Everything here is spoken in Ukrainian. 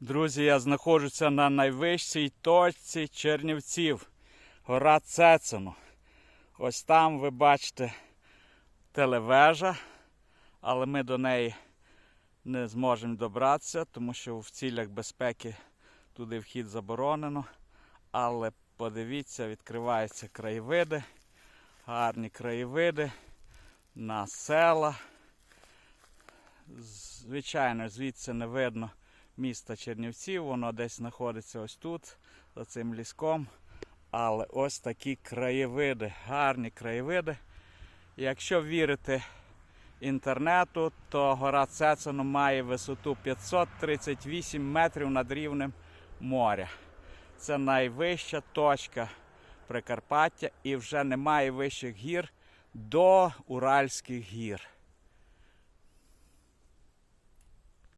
Друзі, я знаходжуся на найвищій точці Чернівців. Гора Цецину. Ось там ви бачите телевежа, але ми до неї не зможемо добратися, тому що в цілях безпеки туди вхід заборонено. Але подивіться, відкриваються краєвиди, гарні краєвиди на села. Звичайно, звідси не видно міста Чернівців, воно десь знаходиться ось тут, за цим ліском. Але ось такі краєвиди, гарні краєвиди. Якщо вірити інтернету, то гора Цецину має висоту 538 метрів над рівнем моря. Це найвища точка Прикарпаття і вже немає вищих гір до Уральських гір.